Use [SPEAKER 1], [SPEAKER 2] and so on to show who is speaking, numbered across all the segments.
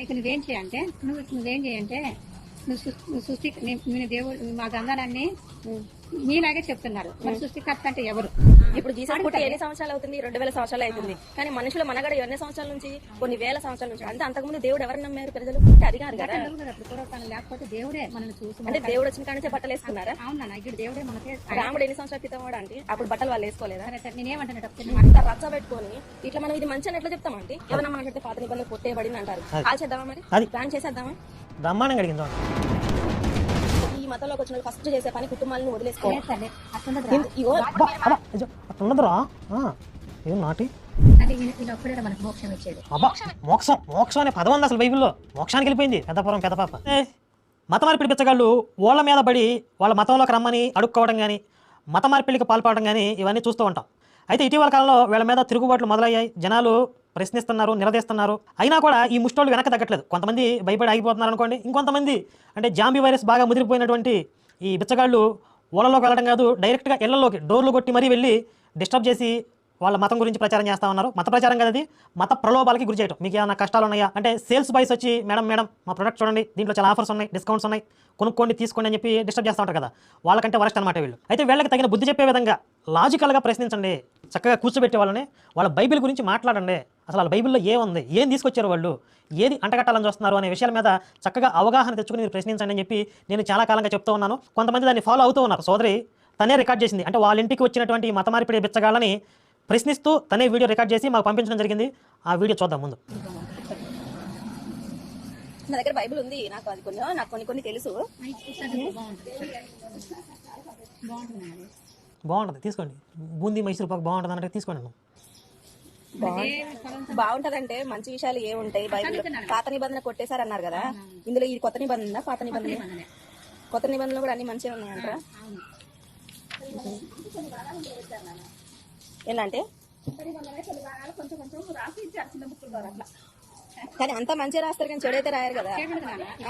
[SPEAKER 1] అయితే నువ్వేం చేయంటే నువ్వు నువ్వేం చేయంటే సృష్టి నేను దేవుడు మా గంధాలన్నీ మీలాగే చెప్తున్నారు. మరి సృష్టికర్త అంటే ఎవరు?
[SPEAKER 2] ఇప్పుడు జీసస్ పుట్టి ఎన్ని సంవత్సరాలు అవుతుంది? రెండు వేల సంవత్సరాలు అవుతుంది. కానీ మనుషుల మనగడ ఎన్ని సంవత్సరాల నుంచి? కొన్ని వేల సంవత్సరాల నుంచి. అంటే అంతకుముందు దేవుడు ఎవరు నమ్మారు? ప్రజలు అది కాదు. కదా
[SPEAKER 1] లేకపోతే దేవుడే మనల్ని చూసి
[SPEAKER 2] అంటే దేవుడు వచ్చిన కాడి నుంచే బట్టలు వేసుకున్నారా?
[SPEAKER 1] అవునా ఇక్కడ దేవుడే మనకే
[SPEAKER 2] రాముడు ఎన్ని సంవత్సరాల క్రితం వాడు అంటే? అప్పుడు బట్టలు వాళ్ళు వేసుకోలేదా?
[SPEAKER 1] నేనేమంటున్నా
[SPEAKER 2] అంత రచ్చ పెట్టుకొని ఇట్లా మనం ఇది మంచి అని ఎట్లా చెప్తామంటే ఏమన్నా మనకైతే పాత నిబంధన కొట్టేయబడింది అంటారు. కాల్ చేద్దామా మరి. ప్లాన్ చేసేద్దామా?
[SPEAKER 3] బ్రహ్మాండంగా అడిగింది
[SPEAKER 2] ఈ మతంలోకి వచ్చిన ఫస్ట్ చేసే పని కుటుంబాలను వదిలేసుకోవాలి
[SPEAKER 3] ఏం నాటి?
[SPEAKER 1] మోక్షం
[SPEAKER 3] మోక్షం అనే పదం ఉంది అసలు బైబిల్లో. మోక్షానికి వెళ్ళిపోయింది పెద్దపురం పెద్ద పాప ఏ, మత మార్పిడి పిచ్చగాళ్ళు ఓళ్ళ మీద పడి వాళ్ళ మతంలోకి రమ్మని అడుక్కోవడం కానీ మత మార్పిడికి పాల్పడడం కానీ ఇవన్నీ చూస్తూ ఉంటాం. అయితే ఇటీవల కాలంలో వీళ్ళ మీద తిరుగుబాట్లు మొదలయ్యాయి. జనాలు ప్రశ్నిస్తున్నారు నిలదీస్తున్నారు. అయినా కూడా ఈ ముష్టోళ్ళు వెనక తగ్గట్లేదు. కొంతమంది భయపడి ఆగిపోతున్నారు అనుకోండి. ఇంకొంతమంది అంటే జాంబీ వైరస్ బాగా ముదిరిపోయినటువంటి ఈ బిచ్చగాళ్ళు ఓలలోకి వెళ్ళడం కాదు డైరెక్ట్గా ఇళ్ళలోకి డోర్లు కొట్టి మరీ వెళ్ళి డిస్టర్బ్ చేసి వాళ్ళ మతం గురించి ప్రచారం చేస్తా ఉన్నారు. మత ప్రచారం కదా అది. మత ప్రలోభాలకి గురి చేయటం. మీకు ఏమైనా కష్టాలు ఉన్నాయా? అంటే సేల్స్ బాయ్స్ వచ్చి మేడం మేడం మా ప్రొడక్ట్ చూడండి. దీంట్లో చాలా ఆఫర్స్ ఉన్నాయి డిస్కౌంట్స్ ఉన్నాయి. కొనుక్కోండి తీసుకోండి అని చెప్పి డిస్టర్బ్ చేస్తూ ఉంటారు కదా. వాళ్ళకంటే వరస్ట్ అనమాట వీళ్ళు. అయితే వీళ్ళకి తగిన బుద్ధి చెప్పే విధంగా లాజికల్గా ప్రశ్నించండి. చక్కగా కూర్చోబెట్టే వాళ్ళని. వాళ్ళ బైబిల్ గురించి మాట్లాడండి. అసలు వాళ్ళ బైబిల్లో ఏముంది ఏం తీసుకొచ్చారు వాళ్ళు? ఏది అంటగట్టాలని చూస్తున్నారు అనే విషయాల మీద చక్కగా అవగాహన తెచ్చుకుని మీరు ప్రశ్నించండి అని చెప్పి నేను చాలా కాలంగా చెప్తూ ఉన్నాను. కొంతమంది దాన్ని ఫాలో అవుతూ ఉన్నారు. సోదరి తనే రికార్డ్ చేసింది. అంటే వాళ్ళ ఇంటికి వచ్చినటువంటి ఈ మత మార్పిడి బిచ్చగాళ్ళని ప్రశ్నిస్తూ తనే వీడియో రికార్డ్ చేసి మాకు పంపించడం జరిగింది. ఆ వీడియో చూద్దాం ముందు.
[SPEAKER 2] నా దగ్గర బైబిల్ ఉంది. నాకు అది కొన్ని నాకు కొన్ని కొన్ని తెలుసు.
[SPEAKER 1] బాగుంటుంది.
[SPEAKER 3] తీసుకోండి. బూందీ మైసూర్ పాకు బాగుంటుంది అంటే తీసుకోండి.
[SPEAKER 2] బాగుంటదంటే మంచి విషయాలు ఏముంటాయి బైబిల్ పాత నిబంధన కొట్టేశారు అన్నారు కదా ఇందులో ఇది కొత్త నిబంధన? పాత నిబంధన. కొత్త నిబంధనలు కూడా అన్ని మంచిగా ఉన్నాయంటారా? ఎలా అంటే కానీ అంత మంచిగా రాస్తారు కానీ చెడు అయితే రాయరు కదా.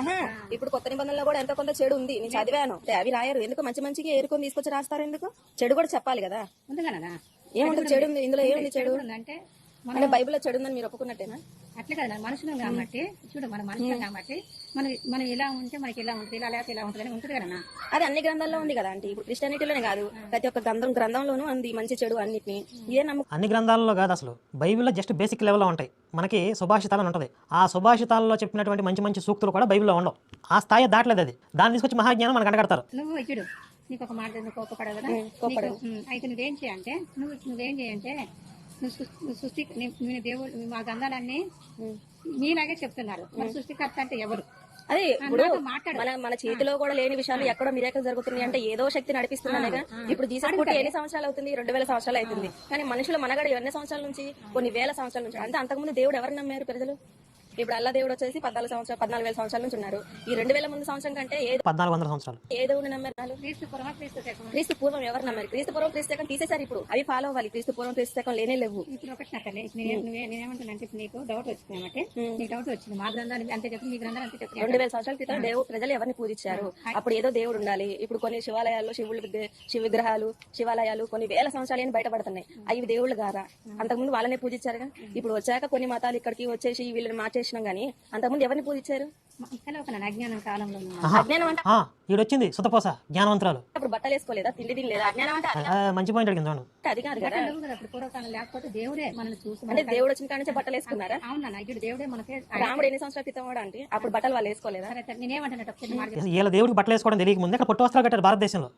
[SPEAKER 2] ఆహా, ఇప్పుడు కొత్త నిబంధనలో కూడా ఎంతో కొంత చెడు ఉంది. నేను చదివాను. అవి రాయరు. ఎందుకు మంచి మంచిగా ఏరుకొని తీసుకొచ్చి రాస్తారు ఎందుకు? చెడు కూడా చెప్పాలి కదా. ఏముంటుంది చెడు ఉంది? ఇందులో ఏముంది చెడు
[SPEAKER 1] అంటే
[SPEAKER 2] అంటే బైబిల్లో చెడు ఉందని మీరు ఒప్పుకున్నట్టేనా?
[SPEAKER 1] అట్లే కదా మనుషులం కాబట్టి చూడు మన మనుషులం కాబట్టి మనం మనం ఇలా ఉంటే మనకి ఇలా ఉంటుంది ఇలా లేకపోతే ఇలా ఉంటుంది అని ఉంటుంది కదా
[SPEAKER 2] అది అన్ని గ్రంథాల్లో ఉంది కదా అంటే ఇప్పుడు క్రిస్టియానిటీలోనే కాదు. ప్రతి ఒక్క గ్రంథం గ్రంథంలోనూ ఉంది మంచి చెడు అన్నిటిని. ఏ నమ్మకం
[SPEAKER 3] అన్ని గ్రంథాలలో కాదు అసలు. బైబిల్లో జస్ట్ బేసిక్ లెవెల్లో ఉంటాయి. మనకి సుభాషితాలు అని ఉంటుంది. ఆ సుభాషితాలలో చెప్పినటువంటి మంచి మంచి సూక్తులు కూడా బైబిల్లో ఉండవు. ఆ స్థాయి దాటలేదు అది. దాన్ని తీసుకొచ్చి మహాజ్ఞానం మనకు అంటగడతారు.
[SPEAKER 1] నువ్వు చూడు. నీకు ఒక మాట నువ్వు కోపపడవు కదా?
[SPEAKER 2] కోపపడను.
[SPEAKER 1] నీకు, ఉమ్, అయితే నువ్వేం చేయంటే నువ్వు నువ్వేం చేయంటే నువ్వు సృష్టి నేను దేవుడు మా గంధాలన్నీ మీలాగే చెప్తున్నారు. సృష్టికర్త అంటే ఎవరు?
[SPEAKER 2] అదే ఇప్పుడు. మన మన చేతిలో కూడా లేని విషయాలు ఎక్కడో మిరాకలు జరుగుతున్నాయి అంటే ఏదో శక్తి నడిపిస్తున్నాయి ఇప్పుడు పుట్టి ఎన్ని సంవత్సరాలు అవుతుంది? రెండు వేల సంవత్సరాలు అవుతుంది. కానీ మనుషుల మనగడ ఎన్ని సంవత్సరాల నుంచి? కొన్ని వేల సంవత్సరాల నుంచి. అంటే అంతకుముందు దేవుడు ఎవరు నమ్మారు ప్రజలు? ఇప్పుడు అల్లా దేవుడు వచ్చేసి పద్నాలుగు సంవత్సరాలు పద్నాలుగు వేల సంవత్సరాల నుంచి ఉన్నారు. ఈ రెండు వేల ముందు సంవత్సరం కంటే ఏ
[SPEAKER 3] పద్నాలుగు వందల సంవత్సరాలు.
[SPEAKER 2] ఏ దేవుడిని నమ్మారు?
[SPEAKER 1] క్రీస్తు పూర్వ క్రీస్తు శకం.
[SPEAKER 2] క్రీస్తు పూర్వం ఎవరు నమ్మారు? క్రీస్తు పూర్వం క్రీస్తు శకం తీసేశారు ఇప్పుడు. అవి ఫాలో అవ్వాలి. క్రీస్తు పూర్వం క్రీస్తు శకం లేనే లేవు.
[SPEAKER 1] ఇప్పుడు ఒకటి నువ్వే నేనేమంటున్నా అంటే నీకు డౌట్ వచ్చింది అంటే నీకు డౌట్ వచ్చింది. మా గ్రంథాలు అంతే చెప్పి మీ గ్రంథాలు అంతే చెప్పి.
[SPEAKER 2] రెండు వేల సంవత్సరాల క్రితం దేవుడు ప్రజలు ఎవరిని పూజించారు? అప్పుడు ఏదో దేవుడు ఉండాలి. ఇప్పుడు కొన్ని శివాలయాల్లో శివుళ్ళు విగ్ర- శివ విగ్రహాలు శివాలయాలు కొన్ని వేల సంవత్సరాలు అని బయటపడుతున్నాయి. అవి దేవుళ్ళు గారా అంతకుముందు వాళ్ళనే పూజించారుగా. ఇప్పుడు వచ్చాక కొన్ని మతాలు ఇక్కడికి వచ్చేసి వీళ్ళని మార్చేసినాం గానీ అంతకుముందు ఎవరిని పూజించారు?
[SPEAKER 1] ఇక్కడ ఒక అజ్ఞానం కాలంలో.
[SPEAKER 2] అజ్ఞానం అంటే?
[SPEAKER 3] ఈడొచ్చింది సుతపోస జ్ఞానవంతురాలు.
[SPEAKER 2] అప్పుడు బట్టలు వేసుకోలేదా? తిండి తినలేదా? అజ్ఞానం అంటే
[SPEAKER 3] ఆ, మంచి పాయింట్ అడిగింది
[SPEAKER 2] అది కాదు కదా.
[SPEAKER 1] అప్పుడు పూర్వకాలం లేకపోతే దేవుడే మనల్ని చూసి
[SPEAKER 2] అంటే దేవుడు వచ్చిన కాడి నుంచి బట్టలు వేసుకున్నారా?
[SPEAKER 1] అవునా ఇక్కడ దేవుడే మనకే
[SPEAKER 2] రాముడు ఎన్ని సంవత్సరాల క్రితం వాడు అంటే? అప్పుడు బట్టలు వాళ్ళు వేసుకోలేదా?
[SPEAKER 1] చెప్పు.
[SPEAKER 3] వీళ్ళ దేవుడికి బట్టలు వేసుకోవడం తెలియక ముందు అక్కడ పొట్టు వస్త్రాలు కట్టారు భారతదేశంలో.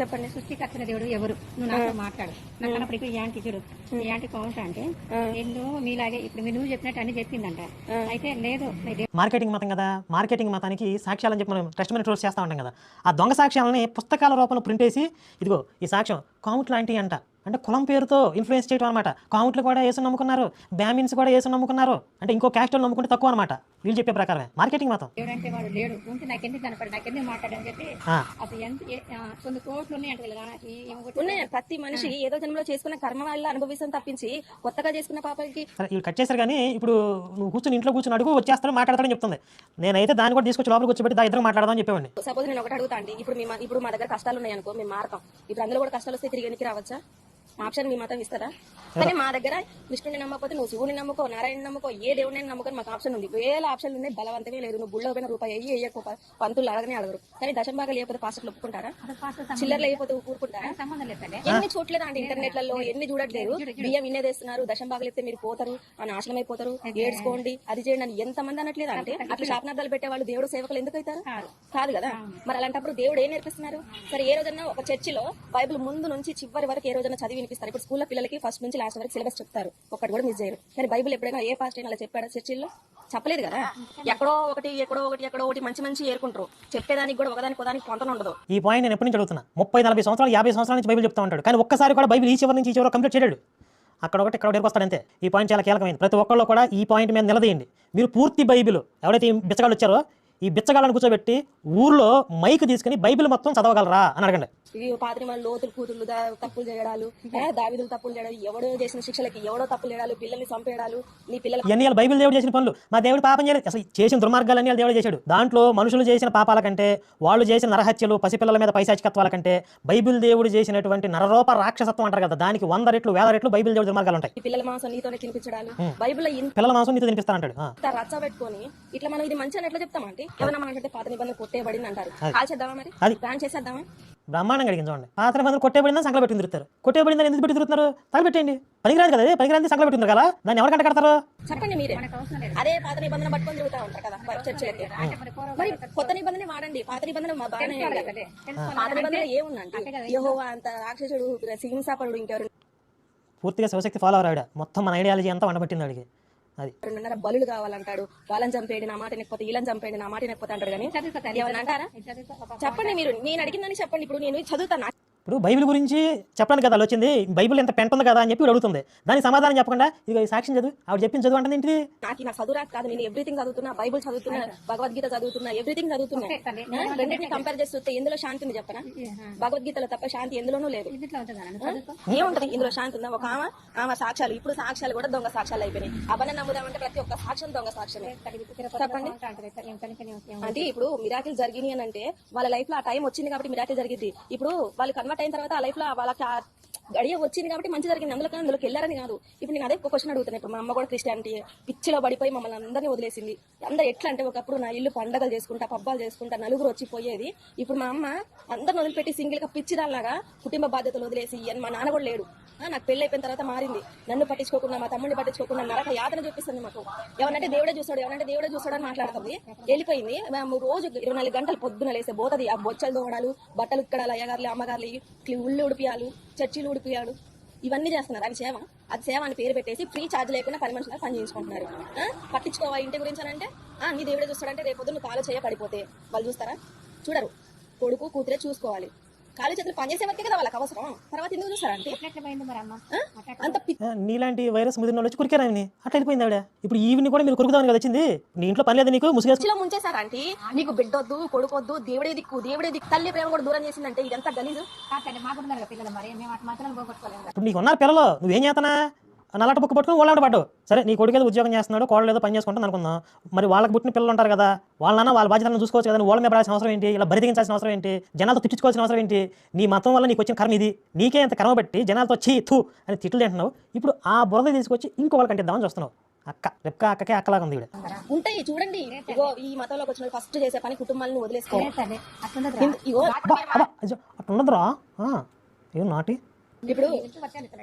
[SPEAKER 2] చెప్పండి.
[SPEAKER 1] సృష్టికర్తన దేవుడు ఎవరు? నువ్వు నాతో మాట్లాడు. నాకు అన్నప్పుడు ఈ యాంటీ చూడు. ఈ యాంటీ కౌంట్ అంటే నేను మీలాగే ఇప్పుడు నువ్వు చెప్పినట్టు అన్ని చెప్పిందంట. అయితే లేదు
[SPEAKER 3] మార్కెటింగ్ మతం కదా. మార్కెటింగ్ మతానికి సాక్ష్యాలని చెప్పి మనం టెస్ట్ మెనీ చేస్తూ ఉంటాం కదా. ఆ దొంగ సాక్ష్యాలని పుస్తకాల రూపంలో ప్రింట్ వేసి ఇదిగో ఈ సాక్ష్యం కాముట్ లాంటివి అంట. అంటే కులం పేరుతో ఇన్ఫ్లుయెన్స్ చేయడం అనమాట కాముట్లు కూడా వేసు నమ్ముకున్నారు. బ్యామిన్స్ కూడా వేసు నమ్ముకున్నారు. అంటే ఇంకో క్యాస్ట్ నమ్ముకుంటే తక్కువ అనమాట వీళ్ళు చెప్పే ప్రకారమే. మార్కెటింగ్ మతం
[SPEAKER 1] దేవుడు అంటే వాడు లేడు. ఉంటే నాకెందుకు కనపడి నాకెందుకు మాట్లాడని చెప్పి అసలు ఎంత కొన్ని కోట్లు ఉన్నాయి
[SPEAKER 2] ప్రతి మనిషి ఏదో జన్మలో చేసుకున్న కర్మ వల్ల అనుభవిస్తాం తప్పించి కొత్తగా చేసుకున్న పాపకి
[SPEAKER 3] సరే ఇవి కట్ చేశారు కానీ ఇప్పుడు నువ్వు కూర్చొని ఇంట్లో కూర్చొని అడుగు వచ్చేస్తాడు మాట్లాడతాడని చెప్తుంది. నేనైతే దాన్ని కూడా తీసుకొచ్చి లోపలికి కూర్చోబెట్టి దా ఇద్దరు మాట్లాడదాం చెప్పేవాడిని.
[SPEAKER 2] సపోజ్ నేను ఒకటి అడుగుతా అండి. ఇప్పుడు మీ ఇప్పుడు మా దగ్గర కష్టాలు ఉన్నాయి అనుకో మేము మారతాం. ఇప్పుడు అందులో కూడా కష్టాలు వస్తే తిరిగి వెనక్కి రావచ్చా? ఆప్షన్ మీ మతం ఇస్తారా? కానీ మా దగ్గర విష్ణుని నమ్మకపోతే నువ్వు శివుని నమ్మకో నారాయణ నమ్మకో ఏ దేవుడిని నమ్మకో మాకు ఆప్షన్ ఉంది. వేల ఆప్షన్లు ఉన్నాయి బలవంతమే లేదు. నువ్వు గుళ్ళో పోయిన రూపాయి అయ్యి వేయకు పంతులు అడగనే అడగరు. కానీ దశం భాగాలు లేకపోతే పాస్టర్లు ఒప్పుకుంటారా? చిల్లర్లు అయిపోతే ఊరుకుంటారా? ఎన్ని చూడలేదు అంటే ఇంటర్నెట్లలో? ఎన్ని చూడట్లేదు. బియ్యం ఇన్నేదేస్తున్నారు దశం భాగాలు ఇస్తే మీరు పోతారు అని నాశనం అయిపోతారు ఏడ్చుకోండి అది చేయండి అని ఎంత మంది అనట్లేదు అంటే అట్లా శాపనార్థాలు పెట్టే వాళ్ళు దేవుడు సేవకులు ఎందుకు అవుతారు?
[SPEAKER 1] కాదు.
[SPEAKER 2] కాదు కదా. మరి అలాంటప్పుడు దేవుడు ఏం నేర్పిస్తున్నారు? సరే ఏ రోజన్నా ఒక చర్చిలో బైబిల్ ముందు నుంచి చివరి వరకు ఏ రోజన్నా చదివి వినిపిస్తారు. ఇప్పుడు స్కూల్లో పిల్లలకి ఫస్ట్ నుంచి లాస్ట్ వరకు సిలబస్ చెప్తారు. ఒకటి కూడా మిస్ చేయరు. కానీ బైబిల్ ఎప్పుడైనా ఏ ఫాస్ట్ అయినా అలా చెప్పాడా చర్చిల్లో? చెప్పలేదు కదా? ఎక్కడో ఒకటి ఎక్కడో ఒకటి ఎక్కడో ఒకటి మంచి మంచి ఏర్కుంటారు. చెప్పేదానికి కూడా ఒకదానికి ఒకదానికి పొంతన ఉండదు.
[SPEAKER 3] ఈ పాయింట్ నేను ఎప్పటి నుంచి అడుగుతున్నా? ముప్పై నలభై సంవత్సరాలు యాభై సంవత్సరాల నుంచి బైబిల్ చెప్తా ఉంటాడు. కానీ ఒక్కసారి కూడా బైబిల్ ఈ చివరి నుంచి ఈ చివరి కంప్లీట్ చేయడు అక్కడ ఒకటి ఇక్కడ వస్తాడు అంతే. ఈ పాయింట్ చాలా కీలకమైంది ప్రతి ఒక్కళ్ళు కూడా ఈ పాయింట్ మీద నిలదీయండి. మీరు పూర్తి బైబిల్ ఎవరైతే బిచ్చగాళ్ళు వచ్చారో ఈ బిచ్చగాళ్ళని కూర్చోబెట్టి ఊర్లో మైక్ తీసుకుని బైబిల్ మొత్తం చదవగలరా అని అడగండి.
[SPEAKER 2] ఇవి పాత్రి మన లోతులు దా- తప్పులు చేయడాలు దావిదులు తప్పులు చేయడాలు ఎవడో చేసిన శిక్షలకి ఎవడో తప్పులు చేయడాలు పిల్లల్ని చంపేయడాలు నీ పిల్లల
[SPEAKER 3] ఇవన్నీ బైబిల్ దేవుడు చేసిన పనులు? మా దేవుడు పాపం చేయలేదు. అసలు చేసిన దుర్మార్గాలన్నీ దేవుడు చేశాడు? దాంట్లో మనుషులు చేసిన పాపాల కంటే వాళ్ళు చేసిన నరహత్యలు పసిపిల్లల మీద పైశాచికత్వాల కంటే బైబిల్ దేవుడు చేసినటువంటి నరరూప రాక్షసత్వం అంటారు కదా దానికి వంద రెట్లు వేల రెట్లు బైబిల్ దేవుడు దుర్మార్గాలు ఉంటాయి.
[SPEAKER 2] పిల్లల మాంసం నీతోనే తినిపించడాలు. బైబిల్
[SPEAKER 3] పిల్లల మాంసం నీతో తినిపిస్తానంటాడు.
[SPEAKER 2] రచ్చ పెట్టుకొని ఇట్లా మనం ఇది మంచి అని ఎట్లా చెప్తామంటే ఏమన్నా మాట్లాడితే పాత నిబంధన కొట్టేయబడింది అంటారు కాల్ చేద్దామా మరి?
[SPEAKER 3] అది.
[SPEAKER 2] బ్యాన్ చేసేద్దామా?
[SPEAKER 3] బ్రహ్మాండంగా అడిగింది చూడండి. పాత్ర మందులు కొట్టేబడిందని సంకల పెట్టి తిరుగుతారు కొట్టేబడిందని ఎందుకు పెట్టి తిరుగుతున్నారు తగలబెట్టండి పనికిరాదు కదా అది పనికిరాంది సంకల పెట్టి కదా దాన్ని ఎవరు కంట కడతారు?
[SPEAKER 2] చెప్పండి మీరే. అదే పాత నిబంధన పట్టుకొని తిరుగుతా ఉంటారు కదా బయట చర్చలకి. మరి కొత్త నిబంధన వాడండి. పాత నిబంధన. పాత నిబంధన ఏముందంటే యెహోవా అంత రాక్షసుడు హింసాపరుడు ఇంకెవరు?
[SPEAKER 3] పూర్తిగా శివశక్తి ఫాలో అవరావిడ మొత్తం మన ఐడియాలజీ అంతా వండబెట్టింది అడిగి అది.
[SPEAKER 2] రెండున్నర బలులు కావాలంటాడు. వాళ్ళని చంపేయండి నా మాట నెక్కపోతే వీళ్ళని చంపేయండి నా మాట నెక్కపోతే అంటాడు కానీ అంటారా. చెప్పండి మీరు. నేను అడిగిందని చెప్పండి. ఇప్పుడు నేను చదువుతాను.
[SPEAKER 3] ఇప్పుడు బైబిల్ గురించి చెప్పడానికి కదా వచ్చింది బైబిల్ ఎంత పెంట ఉంది కదా అని చెప్పి అడుగుతుంది. దానికి సమాధానం చెప్పకుండా ఇది ఈ సాక్ష్యం చదువు ఆవిడ చెప్పింది చదువు అంటే ఏంటిది?
[SPEAKER 2] నాకు నాకు చదువు కాదు నేను ఎవ్రీథింగ్ చదువుతున్నా బైబుల్ చదువుతున్నా భగవద్గీత చదువుతున్నా ఎవ్రీథింగ్ చదువుతున్నా. రెండింటిని కంపేర్ చేసి చూస్తే ఎందులో శాంతి ఉంది చెప్పనా? భగవద్గీతలో తప్ప శాంతి ఎందులోనూ లేదు. ఏముంటది? ఇందులో శాంతి ఉందా? ఒక ఆమె ఆమె సాక్ష్యాలు ఇప్పుడు సాక్ష్యాలు కూడా దొంగ సాక్ష్యాలు అయిపోయినాయి. అవన్నీ నమ్ముదామంటే ప్రతి ఒక్క సాక్ష్యం దొంగ సాక్ష్యమే. చెప్పండి. అంటే ఇప్పుడు మిరాకిల్ జరిగినాయి అని అంటే వాళ్ళ లైఫ్లో ఆ టైం వచ్చింది కాబట్టి మిరాకిల్ జరిగింది ఇప్పుడు వాళ్ళు కన్వర్ట్ అయిన తర్వాత ఆ లైఫ్లో వాళ్ళకి గడియ వచ్చింది కాబట్టి మంచి జరిగింది. అందులో అందులోకి వెళ్ళారని కాదు. ఇప్పుడు నేను అదే ఒక క్వశ్చన్ అడుగుతాను ఇప్పుడు మా అమ్మ కూడా క్రిస్టియానిటీ పిచ్చిలో పడిపోయి మమ్మల్ని అందరినీ వదిలేసింది. అందరూ ఎట్లా అంటే ఒకప్పుడు నా ఇల్లు పండగలు చేసుకుంటా పబ్బాలు చేసుకుంటా నలుగురు వచ్చి పోయేది ఇప్పుడు మా అమ్మ అందరిని వదిలిపెట్టి సింగిల్గా పిచ్చిదాల్లాగా కుటుంబ బాధ్యతలు వదిలేసి అని మా నాన్న కూడా లేడు. నాకు పెళ్ళి అయిపోయిన తర్వాత మారింది. నన్ను పట్టించుకోకుండా మా తమ్ముడిని పట్టించుకోకుండా నరక యాతన చూపిస్తుంది మాకు. ఎవరంటే దేవుడే చూస్తాడు ఎవరంటే దేవుడే చూస్తాడు అని మాట్లాడుతుంది. వెళ్ళిపోయింది. మేము రోజు ఇరవై నాలుగు గంటలు పొద్దున లేసే పోతుంది. ఆ బొచ్చలు దోవడాలు బట్టలు ఇక్కడాలు అయ్యగారులు అమ్మగారులు ఉళ్ళు ఉడిపియాలు చర్చిలు ఉడిపియాలు ఇవన్నీ చేస్తున్నారు. అది సేవ. అది సేవ అని పేరు పెట్టేసి ఫ్రీ ఛార్జ్ లేకుండా పని మనుషులు పని చేయించుకుంటున్నారు. పట్టించుకోవా ఇంటి గురించి అని అంటే ఆ, నీ దేవుడే చూస్తాడంటే రేపు పొద్దున్న కాలు చేయ పడిపోతే. వాళ్ళు చూస్తారా? చూడరు. కొడుకు కూతురే చూసుకోవాలి. కాలు చేతులు పని చేసే వరకే కదా వాళ్ళకి అవసరం. తర్వాత ఎందుకు ఆ? అంత
[SPEAKER 3] నీలాంటి వైరస్ ముదిరిన వాళ్ళు వచ్చి కురికారు అట్లా వెళ్ళిపోయింది ఆవిడ. ఇప్పుడు ఈవిని కూడా మీరు కురుకుదామని కదా వచ్చింది? నీ ఇంట్లో పని లేదు నీకు? ముసుగేసు
[SPEAKER 2] పిచ్చిలో ముంచేశారంటే నీకు బిడ్డొద్దు కొడుకొద్దు దేవుడే దిక్కు దేవుడే దిక్కు తల్లి ప్రేమ కూడా దూరం చేసిందంటే ఇదంతా గలీజు.
[SPEAKER 1] మాకు పిల్లలు మరి. మేము అటు మాత్రం
[SPEAKER 3] ఇప్పుడు నీకు ఉన్నారు పిల్లలు. నువ్వేం చేతనా నల్లట బుక్ పట్టుకుని వాళ్ళ పడ్డావు సరే నీ కొడుకు ఏదో ఉద్యోగం చేస్తున్నాడు కోళ్ళు ఏదో పని చేసుకుంటాను అనుకుందాం. మరి వాళ్ళకి పుట్టిన పిల్లలు ఉంటారు కదా వాళ్ళన్న వాళ్ళ బాధ్యతలను చూసుకోవచ్చు కదా వాళ్ళ మీద పడాల్సిన అవసరం ఏంటి ఇలా బరిదిగించాల్సిన అవసరం ఏంటి జనాలతో తిట్టించుకోవాల్సిన అవసరం ఏంటి నీ మతం వల్ల నీకు వచ్చిన కర్మ ఇది నీకే ఇంత కర్మ పెట్టి జనాలతో చీ థూ అని తిట్లు తింటున్నావు. ఇప్పుడు ఆ బురద తీసుకొచ్చి ఇంకో వాళ్ళకి అంటిద్దామని చూస్తున్నావు. అక్క రెక్క అక్కకే అక్కలాగా ఉంది
[SPEAKER 2] ఉంటాయి చూడండి. ఇగో ఈ మతంలోకి వచ్చిన ఫస్ట్ చేసే పని కుటుంబాలను వదిలేసుకో.
[SPEAKER 1] లేదు తల్లి అట్లుండదు
[SPEAKER 2] ఇగో
[SPEAKER 3] అబ్బా అబ్బా అయ్యో, అట్లా ఉండదురా ఆ, ఏం నాటి?
[SPEAKER 2] ఇప్పుడు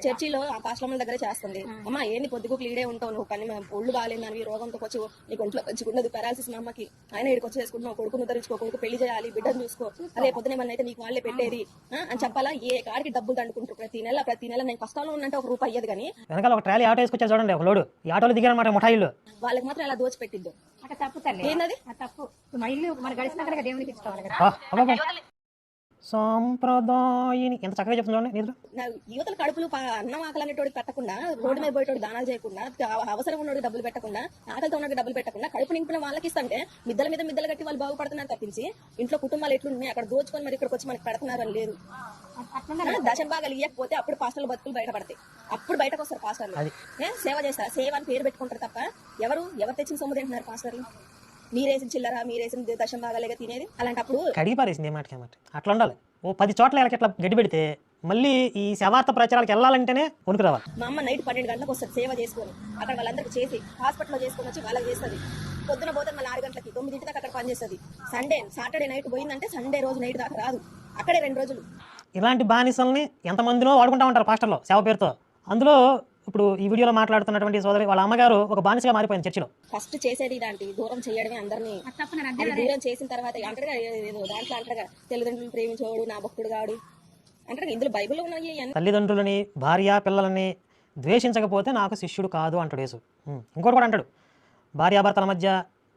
[SPEAKER 2] చర్చిలో ఆ పాస్లమ్మల దగ్గర చేస్తుంది. అమ్మ ఏంది పొద్దుకు ఈడే ఉంటావు నువ్వు? కానీ ఒళ్ళు బాగాలేదు అని రోగంతో వచ్చి నీకు ఒంట్లో మంచిగుండదు పారాలసిస్ మా అమ్మకి. ఆయన ఇక్కడికి వచ్చి చేసుకుంటున్నావు కొడుకును ఉద్ధరించుకో కొడుకు పెళ్ళి చేయాలి బిడ్డను చూసుకో. అదే పొద్దున ఏమన్నా అయితే నీకు వాళ్ళే పెట్టేది. అని చెప్పాలా? ఏ కాడికి డబ్బులు దండుకుంటారు? ప్రతి నెల ప్రతి నెల నేను కష్టాల్లో ఉన్నంటే ఒక రూపాయి అయ్యేది కానీ
[SPEAKER 3] వెనకాల ఒక ట్రాలీ ఆటో వేసుకొచ్చారు చూడండి ఒక లోడు. ఈ ఆటోలో దిగారన్నమాట ముఠాయిలు
[SPEAKER 2] వాళ్ళకి మాత్రం అలా దోచిపెట్టిద్దు
[SPEAKER 1] అక్కడ తప్పు తల్లి.
[SPEAKER 2] ఏందది?
[SPEAKER 1] ఆ తప్పు. మా ఇల్లు మరి గడిచినాక దేవునికి ఇచ్చుకోవాలి.
[SPEAKER 3] సాంప్రదాయని. ఎంత చక్కగా చెప్తుంది చూడండి నిద్ర
[SPEAKER 2] నా యువతల కడుపులు అన్నం ఆకలి అనేటోడికి పెట్టకుండా రోడ్డు మీద పోయేటోడు దానాలు చేయకుండా అవ- అవసరం ఉన్నోడికి డబ్బులు పెట్టకుండా ఆకలితో ఉన్నోడికి డబ్బులు పెట్టకుండా కడుపు నింపిన వాళ్ళకి ఇస్తుంటే మిద్దల మీద మిద్దలు కట్టి వాళ్ళు బాగుపడుతున్నారు తప్పించి ఇంట్లో కుటుంబాలు ఎట్లున్నాయి అక్కడ దోచుకొని మరి ఇక్కడికి వచ్చి మనకి పెడుతున్నారు అని లేదు దశం భాగాలు ఇవ్వకపోతే అప్పుడు పాస్టర్ల బతుకులు బయటపడతాయి. అప్పుడు బయటకు వస్తారు పాస్టర్లు.
[SPEAKER 3] అది.
[SPEAKER 2] ఏ, సేవ చేస్తారు సేవ అని పేరు పెట్టుకుంటారు తప్ప ఎవరు ఎవరు తెచ్చిన సొమ్ము తింటున్నారు పాస్టర్లు? మీరేసిన చిల్లర మీరేసిన దశం భాగాలుగా తినేది? అలాంటప్పుడు
[SPEAKER 3] కడిగి పారేసింది ఏ మాటకి ఏ మాట? అట్లా ఉండాలి. ఓ పది చోట్ల వీళ్ళకి ఇట్లా గడ్డి పెడితే మళ్ళీ ఈ శవార్త ప్రచారాలకు వెళ్ళాలంటేనే వణుకు రావాలి.
[SPEAKER 2] మా అమ్మ నైట్ పన్నెండు గంటలకు వస్తుంది సేవ చేసుకొని. అక్కడ వాళ్ళందరికీ చేసి హాస్పిటల్లో చేసుకొని వచ్చి వాళ్ళకి చేస్తుంది. పొద్దున పోతే మళ్ళీ ఆరు గంటలకి తొమ్మిదింటి దాకా అక్కడ పనిచేస్తుంది. సండే సాటర్డే నైట్ పోయిందంటే సండే రోజు నైట్ దాకా రాదు. అక్కడే రెండు రోజులు.
[SPEAKER 3] ఇలాంటి బానిసల్ని ఎంతమందినో వాడుకుంటా ఉంటారు పాస్టర్లో సేవ పేరుతో. అందులో ఇప్పుడు ఈ వీడియోలో మాట్లాడుతున్నటువంటి సోదరి వాళ్ళ అమ్మగారు ఒక బానిసగా మారిపోయింది చర్చిలో.
[SPEAKER 2] ఫస్ట్ చేసేది ఇలాంటి దూరం చేయడమే అందరినీ.
[SPEAKER 1] అది
[SPEAKER 2] దూరం చేసిన తర్వాత ఏదో దాంట్లో అంటారుగా తల్లిదండ్రులు ప్రేమించేవాడు నా భక్తుడు గాడు అంటారు ఇందులో బైబిల్లో ఉన్నాయి అన్ని
[SPEAKER 3] తల్లిదండ్రులని భార్య పిల్లలని ద్వేషించకపోతే నాకు శిష్యుడు కాదు అంటాడు యేసు. ఇంకోటి కూడా అంటాడు. భార్యాభర్తల మధ్య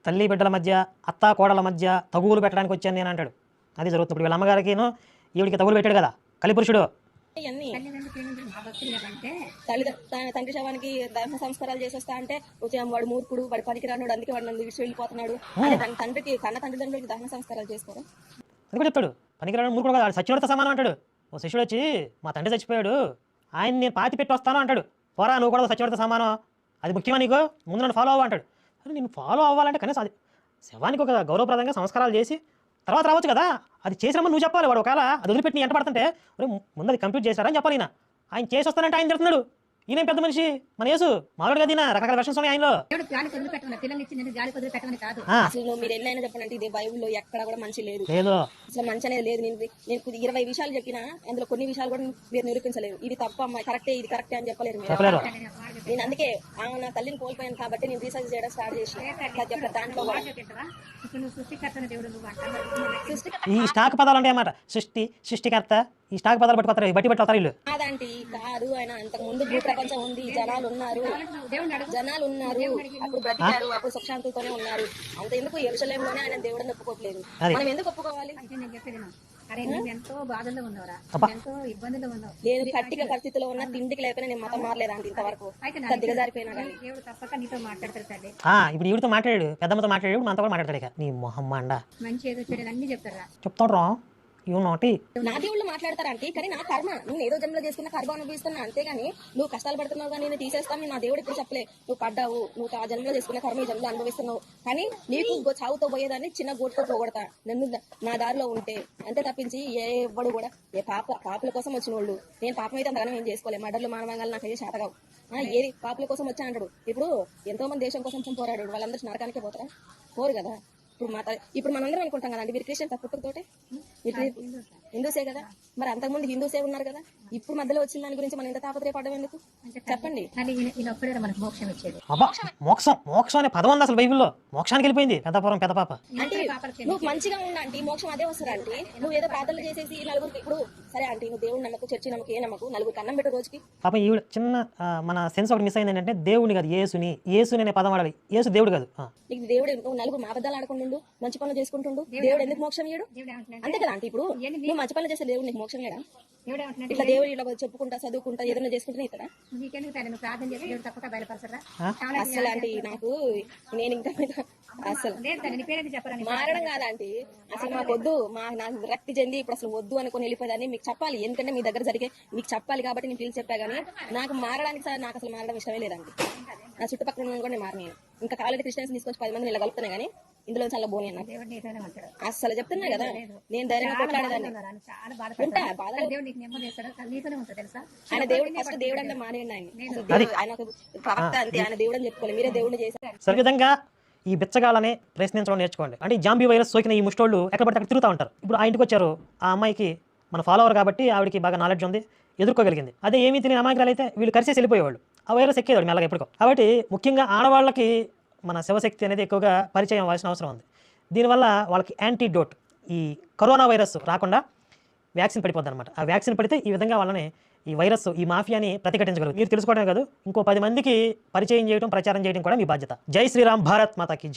[SPEAKER 3] తల్లి బిడ్డల మధ్య అత్తా కోడల మధ్య తగువులు పెట్టడానికి వచ్చాను నేను అంటాడు. అది జరుగుతుంది. ఇప్పుడు వీళ్ళ అమ్మగారికిను ఈవిడికి తగులు పెట్టాడు కదా కలిపురుషుడు.
[SPEAKER 2] ఇవన్నీ. తల్లి తండ్రి శవానికి దహన సంస్కారాలు చేసి వస్తా అంటే వచ్చే వాడు మూర్ఖుడు వాడు పనికి రానుడు అందుకే వాడు నన్ను విడిచి వెళ్ళిపోతున్నాడు. తన తండ్రికి కన్న తండ్రిదండ్రులకి దహన సంస్కారాలు చేసుకోరా
[SPEAKER 3] అది కూడా చెప్తాడు. పనికిరాడు మూర్ఖుడు కాదు సచ్చినోడితో సమానం అంటాడు. ఓ శిష్యుడు వచ్చి మా తండ్రి చచ్చిపోయాడు. ఆయన నేను పాతి పెట్టి వస్తాను అంటాడు. పోరా నువ్వు కూడా సచ్చినోడితో సమానం. అది ముఖ్యమా నీకు? ముందు నన్ను ఫాలో అవ్వ అంటాడు. అరే నేను ఫాలో అవ్వాలంటే కనీసం అది శవానికి ఒక గౌరవప్రదంగా సంస్కారాలు చేసి తర్వాత రావచ్చు కదా. అది చేసినప్పుడు నువ్వు చెప్పాలి వాడు ఒకవేళ అది వదిలిపెట్టి నీ ఎంట పడుతుంటే ఒరే ముందు అది కంప్లీట్ చేశారని చెప్పాలి ఈయన. ఆయన చేసి వస్తానంటే ఆయన తిడుతున్నాడు. ఈయన పెద్ద మనిషి? మన యేసు. మామూలుగా దీన రకరకాల వెర్షన్స్ ఉన్నాయి ఆయనలో.
[SPEAKER 1] దేవుడు గాలి కొద్ది పెట్టమని పిల్లల్ని ఇచ్చింది గాలి కొద్ది పెట్టమని కాదు.
[SPEAKER 3] ఆ,
[SPEAKER 2] అసలు నువ్వు మీరు ఎన్నైనా చెప్పండి ఇది బైబిల్లో ఎక్కడ కూడా మంచి లేదు.
[SPEAKER 3] లేదు.
[SPEAKER 2] అసలు మంచి అనేది లేదు. నేను ఇరవై విషయాలు చెప్పినా అందులో కొన్ని విషయాలు కూడా మీరు నిరూపించలేరు ఇది తప్ప కరెక్టే ఇది కరెక్టే అని చెప్పలేరు మీరు.
[SPEAKER 3] చెప్పలేరు.
[SPEAKER 2] నేను అందుకే ఆ నా తల్లిని కోల్పోయాను కాబట్టి నేను రీసెర్చ్ చేయడం స్టార్ట్ చేసిన. దాంట్లో కూడా.
[SPEAKER 1] చెప్పేటవా? ఇప్పుడు నువ్వు సృష్టికర్తన దేవుడు నువ్వు అంటావు?
[SPEAKER 2] సృష్టిక
[SPEAKER 3] ఈ స్టాక్ పదాలు ఉంటాయి అన్నమాట సృష్టి సృష్టికర్త ఈ స్టాక్ పదాలు పట్టుకొస్తారు బట్టి పట్టుకొస్తారు వీళ్ళు.
[SPEAKER 2] కాదంటే కాదు ఆయన అంతకు ముందు భూ ప్రపంచం ఉంది జనాలు ఉన్నారు. జనాలు ఉన్నారు అప్పుడు బ్రతికారు అప్పుడు సుఖశాంతులతోనే ఉన్నారు. అంత ఎందుకు ఎరుసలేంలోనే ఆయన దేవుడిని ఒప్పుకోవట్లేదు. మనం ఎందుకు ఒప్పుకోవాలి?
[SPEAKER 1] ఎంతో బాధల్లో ఉన్నావురా?
[SPEAKER 3] అబ్బా.
[SPEAKER 1] ఎంతో ఇబ్బందుల్లో ఉన్నావు?
[SPEAKER 2] నేను కట్టిక పరిస్థితిలో ఉన్న తిండికి లేకపోయినా నేను మతం మారలేదు అంటే ఇంతవరకు దిగజారిపోయినా
[SPEAKER 1] దేవుడు తప్పక నీతో మాట్లాడతాడు తల్లి.
[SPEAKER 3] ఇప్పుడు ఈవిడితో మాట్లాడాడు పెద్దమ్మతో మాట్లాడాడు మనతో కూడా మాట్లాడాడు ఇక. నీ మొహమ్మ అండ
[SPEAKER 1] మంచి ఏదో చెడు అన్ని చెప్తారా
[SPEAKER 3] చెప్తాడు రా నాటి
[SPEAKER 2] నా దేవుళ్ళు మాట్లాడతారంటే కానీ నా కర్మ. నువ్వు ఏదో జన్మలో చేసుకున్న కర్మ అనుభవిస్తున్నా అంతేగాని నువ్వు కష్టాలు పడుతున్నావు కానీ నేను తీసేస్తాను నా దేవుడు ఇప్పుడు చెప్పలే నువ్వు పడ్డావు నువ్వు ఆ జన్మలో చేసుకున్న కర్మ ఈ జన్మలో అనుభవిస్తున్నావు. కానీ నీకు ఇంకో చావుతో పోయేదాన్ని చిన్న గోటుతో పోగొడతా. నన్ను నా దారిలో ఉంటే అంతే తప్పించి ఏ ఎవ్వడు కూడా ఏ పాప పాపల కోసం వచ్చిన వాళ్ళు నేను పాపం అయితే అంతగానో ఏం చేసుకోలేదు మర్డర్లు మానవంగాలు నాకు అయితే శాతగావు ఆ, ఏది పాపల కోసం వచ్చా అంటాడు. ఇప్పుడు ఎంతో మంది దేశం కోసం పోరాడు వాళ్ళందరూ నరకానికే పోతారా? పోరు కదా. ఇప్పుడు మా ఇప్పుడు మనందరం అనుకుంటాం కదండి మీరు క్రిస్టియన్స్ పుట్టుకతోటే? హిందూసే. కదా? మరి అంతకుముందు హిందూసే ఉన్నారు కదా? ఇప్పుడు మధ్యలో వచ్చిన దాని గురించి మనం ఇంత తాపత్రయపడడం ఎందుకు? చెప్పండి.
[SPEAKER 1] మనకు మోక్షం ఇచ్చేది?
[SPEAKER 3] మోక్షం మోక్షం అనే పదం ఉంది అసలు బైబిల్లో. మోక్షానికి వెళ్ళిపోయింది. పెద్దపురం పెద్ద పాప.
[SPEAKER 2] అంటే నువ్వు మంచిగా ఉండండి మోక్షం అదే వస్తుంది అంటే నువ్వు ఏదో ప్రార్థనలు చేసేసి నలుగురికి ఇప్పుడు సరే అంటే నువ్వు దేవుడు నమ్మకు చర్చి నమ్మకు ఏ నమ్మకు నలుగురికి అన్నం పెట్టు రోజుకి.
[SPEAKER 3] పాపం ఈవిడ చిన్న మన సెన్స్ ఒకటి మిస్ అయింది ఏంటంటే దేవుని కాదు యేసుని. యేసుని అనే పదం వాడాలి. యేసు దేవుడు కాదు.
[SPEAKER 2] నీకు దేవుడు నువ్వు నలుగురు మా అబద్ధాలు ఆడుకుంటుండు మంచి పనులు చేసుకుంటుండు. దేవుడు ఎందుకు మోక్షం ఇయ్యడు? అంతే కదా? అంటే ఇప్పుడు నువ్వు మంచి పనులు చేస్తే దేవుడు నీకు మోక్షం
[SPEAKER 1] ఏమంటున్నాడు
[SPEAKER 2] ఇట్లా దేవుడు ఇలా చెప్పుకుంటా చదువుకుంటా ఏదైనా చేసుకుంటేనే ఇతడా
[SPEAKER 1] నీకెందుకు తల్లి నువ్వు ప్రార్థన చేసి దేవుడు తప్పక బయలుపరచరా?
[SPEAKER 3] ఆ?
[SPEAKER 1] చాలా
[SPEAKER 2] అసలు అంటే నాకు నేను ఇంకా అసలు మారడం కాదంటే అసలు మాకు వద్దు. మా నాకు విరక్తి చెంది ఇప్పుడు అసలు వద్దు అనుకుని వెళ్ళిపోయేదాన్ని. మీకు చెప్పాలి. ఎందుకంటే మీ దగ్గర జరిగే మీకు చెప్పాలి కాబట్టి నేను పిలిచి చెప్పా కానీ నాకు మారడానికి సార్ నాకు అసలు మారడం ఇష్టమే లేదండి. నా చుట్టుపక్కల ఉన్న కూడా నేను మారని. ఇంకా కాలేజీ క్రిస్టియన్స్ తీసుకొచ్చి పది మంది ఇలా కలుపుతున్నా కానీ ఇందులో చాలా బోని అన్న
[SPEAKER 1] దేవుడు
[SPEAKER 2] అసలు చెప్తున్నా కదా? నేను ధైర్యంగా కొట్లాడేదాన్ని.
[SPEAKER 1] ఆయన
[SPEAKER 2] ఉంటా బాధ
[SPEAKER 1] దేవుడు
[SPEAKER 2] ఆయన దేవుడు ఫస్ట్ దేవుడు అంటే మానేయండి ఆయన. అసలు దేవుడు- ఆయన ఒక ప్రవక్త అంతే ఆయన దేవుడు అని చెప్పుకోవాలి. మీరే దేవుడిని చేశారు.
[SPEAKER 3] సరే విధంగా ఈ బిచ్చగాళ్ళని ప్రశ్నించడం నేర్చుకోండి. అంటే జాంబీ వైరస్ సోకిన ఈ ముష్టోళ్ళు ఎక్కడ పడితే అక్కడ తిరుగుతూ ఉంటారు. ఇప్పుడు ఆ ఇంటికి వచ్చారు ఆ అమ్మాయికి మన ఫాలోవర్ కాబట్టి ఆవిడకి బాగా నాలెడ్జ్ ఉంది ఎదుర్కోగలిగింది. అదే ఏమీ తెలియని అమాయకురాలు అయితే వీళ్ళు కలిసి వెళ్ళిపోయేవాళ్ళు. ఆ వైరస్ ఎక్కేవాడు మెల్లగా ఎప్పటికో కాబట్టి ముఖ్యంగా ఆడవాళ్ళకి మన శివశక్తి అనేది ఎక్కువగా పరిచయం అవ్వాల్సిన అవసరం ఉంది. దీనివల్ల వాళ్ళకి యాంటీడోట్ ఈ కరోనా వైరస్ రాకుండా వ్యాక్సిన్ పడిపోద్ది అనమాట ఆ వ్యాక్సిన్ పడితే ఈ విధంగా వాళ్ళని ఈ వైరస్ ఈ మాఫియాని ప్రతిఘటించగలరు మీరు తెలుసుకోవడమే కాదు ఇంకో పది మందికి పరిచయం చేయడం ప్రచారం చేయడం కూడా మీ బాధ్యత. జై శ్రీరామ్ భారత్ మాతాకి